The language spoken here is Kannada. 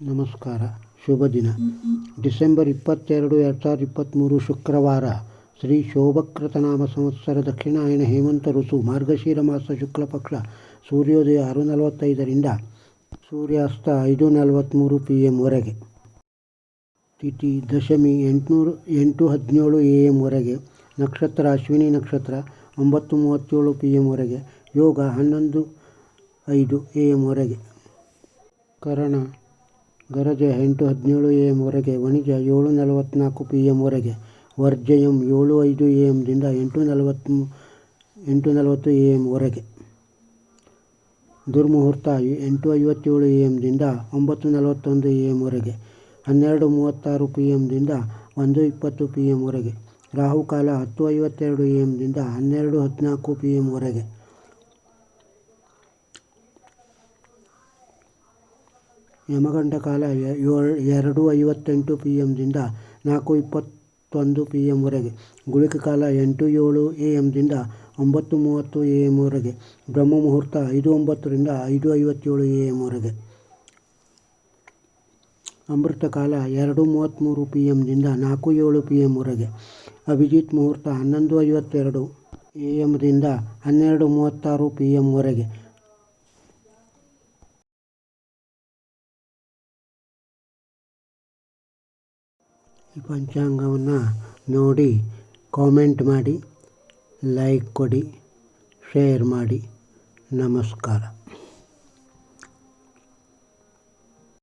ನಮಸ್ಕಾರ. ಶುಭ ದಿನ. ಡಿಸೆಂಬರ್ ಇಪ್ಪತ್ತೆರಡು, ಎರಡು ಸಾವಿರದ ಇಪ್ಪತ್ತ್ಮೂರು ಶುಕ್ರವಾರ ಶ್ರೀ ಶೋಭಕೃತನಾಮ ಸಂವತ್ಸರ ದಕ್ಷಿಣಾಯನ ಹೇಮಂತ ಋತು ಮಾರ್ಗಶೀರ ಮಾಸ ಶುಕ್ಲ ಪಕ್ಷ ಸೂರ್ಯೋದಯ ಆರು ನಲವತ್ತೈದರಿಂದ ಸೂರ್ಯಾಸ್ತ ಐದು ನಲವತ್ತ್ಮೂರು ಪಿ ಎಮ್ವರೆಗೆ ತಿಥಿ ದಶಮಿ ಎಂಟುನೂರು, ಎಂಟು ಹದಿನೇಳು ಎ ಎಮ್ವರೆಗೆ ನಕ್ಷತ್ರ ಅಶ್ವಿನಿ ನಕ್ಷತ್ರ ಒಂಬತ್ತು ಮೂವತ್ತೇಳು ಪಿ ಎಮ್ವರೆಗೆ ಯೋಗ ಹನ್ನೊಂದು ಐದು ಎ ಎಮ್ವರೆಗೆ ಕರಣ ಗರಜ ಎಂಟು ಹದಿನೇಳು ಎ ಎಮ್ವರೆಗೆ ವಣಿಜ ಏಳು ನಲವತ್ತ್ನಾಲ್ಕು ಪಿ ಎಮ್ವರೆಗೆ ವರ್ಜಯಂ ಏಳು ಐದು ಎ ಎಮ್ದಿಂದ ಎಂಟು ನಲವತ್ತು ಎಂಟು ನಲವತ್ತು ಎ ಎಂವರೆಗೆ ದುರ್ಮುಹೂರ್ತ ಎಂಟು ಐವತ್ತೇಳು ಎ ಎಮ್ದಿಂದ ಒಂಬತ್ತು ನಲವತ್ತೊಂದು ಎ ಎಮ್ವರೆಗೆ ಹನ್ನೆರಡು ಮೂವತ್ತಾರು ಪಿ ಎಮ್ದಿಂದ ಒಂದು ಇಪ್ಪತ್ತು ಪಿ ಎಮ್ವರೆಗೆ ರಾಹುಕಾಲ ಹತ್ತು ಐವತ್ತೆರಡು ಎ ಎಮ್ದಿಂದ ಹನ್ನೆರಡು ಹದಿನಾಲ್ಕು ಪಿ ಎಮ್ವರೆಗೆ ಯಮಗಂಡ ಕಾಲ ಏಳು, ಎರಡು ಐವತ್ತೆಂಟು ಪಿ ಎಮ್ದಿಂದ ನಾಲ್ಕು ಇಪ್ಪತ್ತೊಂದು ಪಿ ಎಮ್ವರೆಗೆ ಗುಳಿಕ ಕಾಲ ಎಂಟು ಏಳು ಎ ಎಮ್ದಿಂದ ಒಂಬತ್ತು ಮೂವತ್ತು ಎ ಎಮ್ವರೆಗೆ ಬ್ರಹ್ಮ ಮುಹೂರ್ತ ಐದು ಒಂಬತ್ತರಿಂದ ಐದು ಐವತ್ತೇಳು ಎ ಎಮ್ವರೆಗೆ ಅಮೃತ ಕಾಲ ಎರಡು ಮೂವತ್ತ್ಮೂರು ಪಿ ಎಮ್ದಿಂದ ನಾಲ್ಕು ಏಳು ಪಿ ಎಮ್ವರೆಗೆ ಅಭಿಜಿತ್ ಮುಹೂರ್ತ ಹನ್ನೊಂದು ಐವತ್ತೆರಡು ಎ ಎಮ್ದಿಂದ ಹನ್ನೆರಡು ಮೂವತ್ತಾರು ಪಿ ಎಮ್ವರೆಗೆ ಈ ಪಂಚಾಂಗವನ್ನು ನೋಡಿ ಕಾಮೆಂಟ್ ಮಾಡಿ ಲೈಕ್ ಕೊಡಿ ಶೇರ್ ಮಾಡಿ. ನಮಸ್ಕಾರ.